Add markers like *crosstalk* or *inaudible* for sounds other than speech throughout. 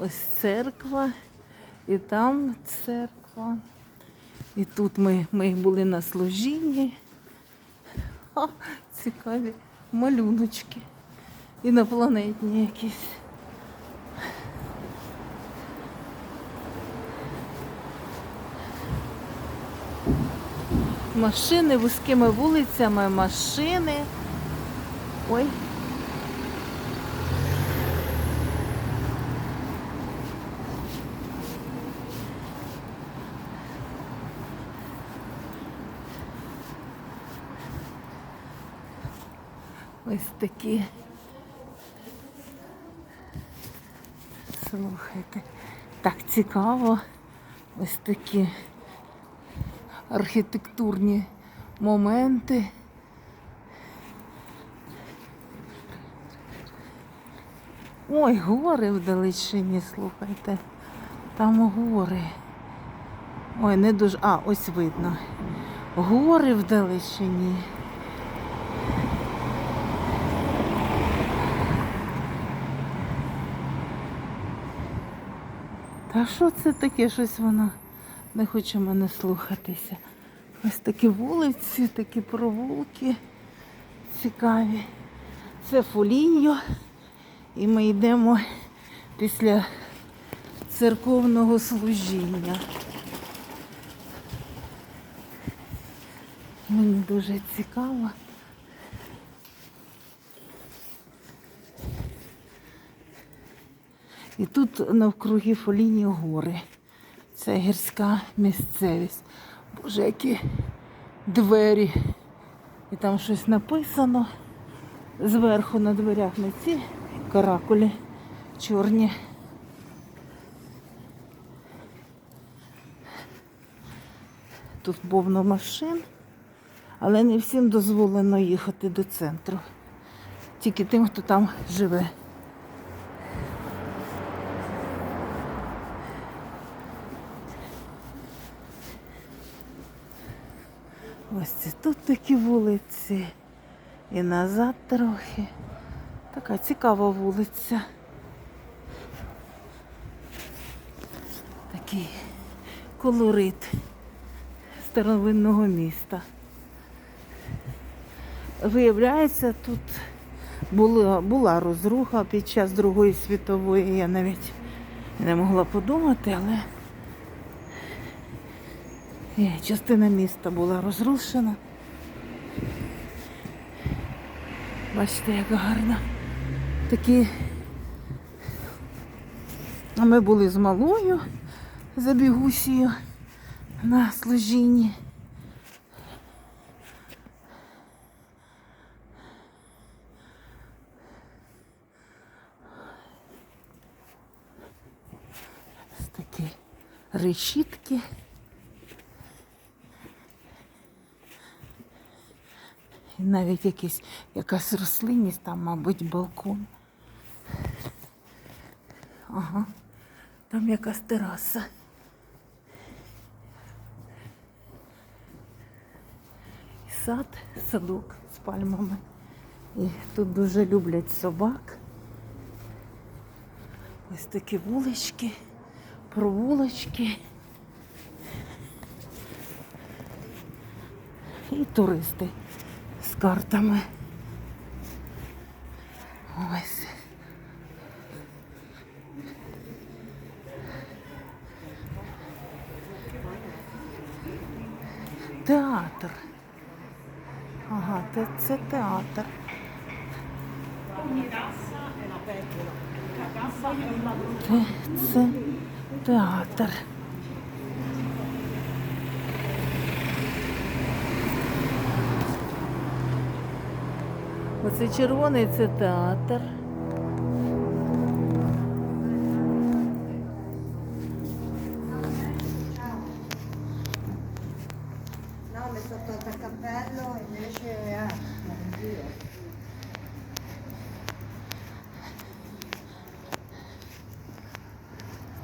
Ось церква, і там церква. І тут ми, ми були на служінні. Ха, цікаві малюночки. Інопланетні якісь. Машини вузькими вулицями, машини. Ой. Ось такі. Слухайте, так цікаво. Ось такі архітектурні моменти. Ой, гори вдалечині, слухайте. Там гори. Ой, не дуже. А, ось видно. Гори вдалечині. Та що це таке? Щось воно не хоче мене слухатися. Ось такі вулиці, такі провулки цікаві. Це Фоліньо. І ми йдемо після церковного служіння. Мені дуже цікаво. І тут навкруги Фоліні гори. Це гірська місцевість. Боже, які двері. І там щось написано. Зверху на дверях на ці каракулі чорні. Тут повно машин, але не всім дозволено їхати до центру. Тільки тим, хто там живе. Ось тут такі вулиці. І назад трохи. Така цікава вулиця. Такий колорит старовинного міста. Виявляється, тут була, була розруха під час Другої світової. Я навіть не могла подумати, але частина міста була розрушена. Бачите, як гарно. Такі. А ми були з малою за бігусією на служінні. Ось такі решітки. І навіть якийсь, якась рослинність, там, мабуть, балкон. Ага, там якась тераса. Сад, садок з пальмами. І тут дуже люблять собак. Ось такі вулички, провулочки. І туристи з картами. Ось. Театр. Ага, це, це театр. Це, це театр. Оце червоний це театр.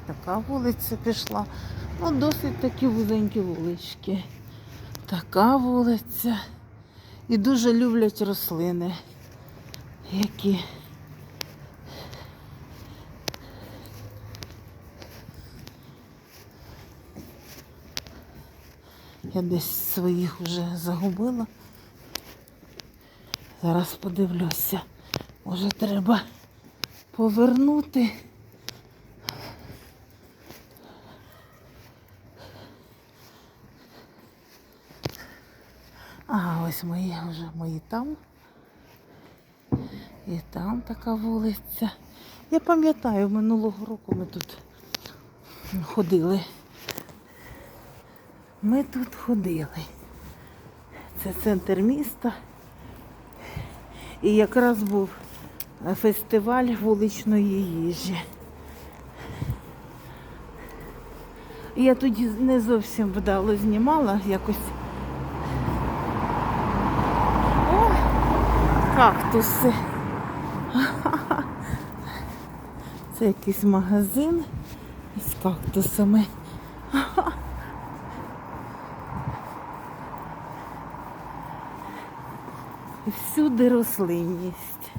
Така вулиця пішла. Ну, досить такі вузенькі вулички. Така вулиця. І дуже люблять рослини, які. Я десь своїх вже загубила. Зараз подивлюся. Може треба повернути. А, ось мої вже мої там. І там така вулиця. Я пам'ятаю, минулого року ми тут ходили. Ми тут ходили. Це центр міста. І якраз був фестиваль вуличної їжі. Я тоді не зовсім вдало знімала якось. О, кактуси. Це якийсь магазин з кактусами. І всюди рослинність.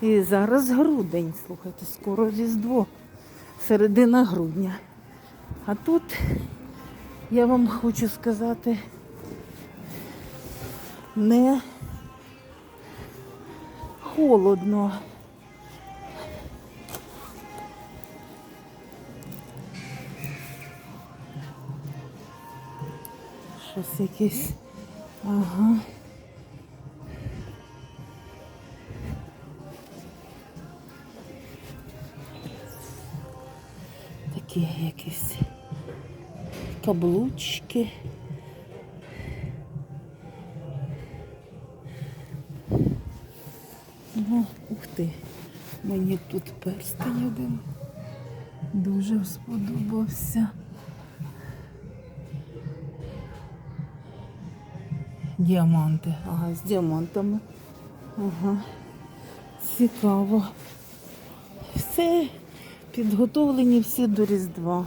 І зараз грудень, слухайте, скоро Різдво, середина грудня. А тут я вам хочу сказати, не холодно. Щось якесь. Ага. Такі якісь каблучки. Ну, ух ти, мені тут перстень один дуже сподобався. Діаманти. Ага, з діамантами. Ага. Цікаво. Все підготовлені всі до Різдва.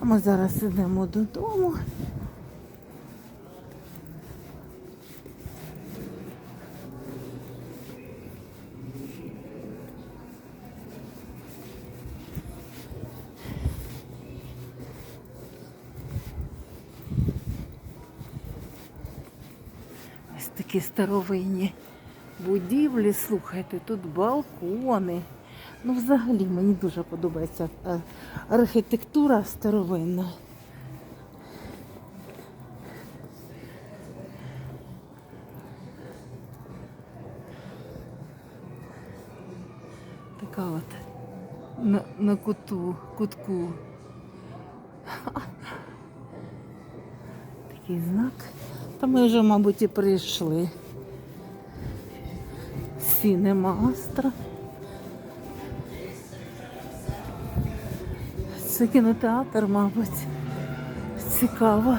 А ми зараз йдемо додому. Ось такі старовинні будівлі, слухайте, тут балкони. Ну, взагалі мені дуже подобається е, архітектура старовинна. Така от на, на куту, кутку. *laughs* Такий знак. Та ми вже, мабуть, і прийшли. Сінема Астра. Це кінотеатр, мабуть. Цікаво.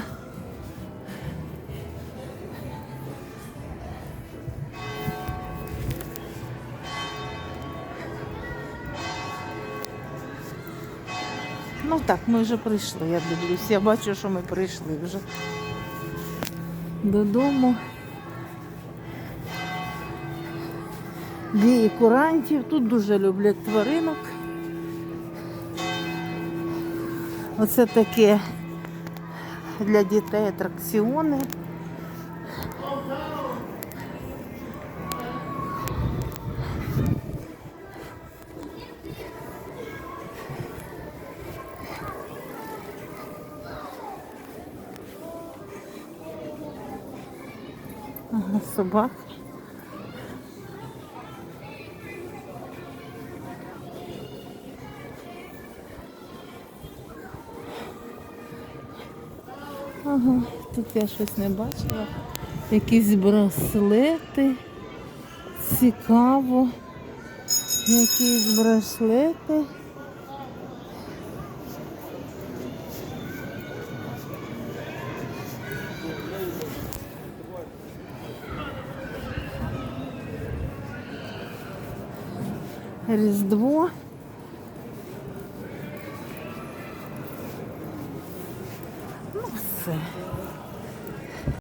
Ну так, ми вже прийшли, я дивлюсь. Я бачу, що ми прийшли вже додому. Дві курантів. Тут дуже люблять тваринок. Оце таке для дітей атракціони. Собак. Ага, тут я щось не бачила. Якісь браслети. Цікаво. Якісь браслети. Різдво.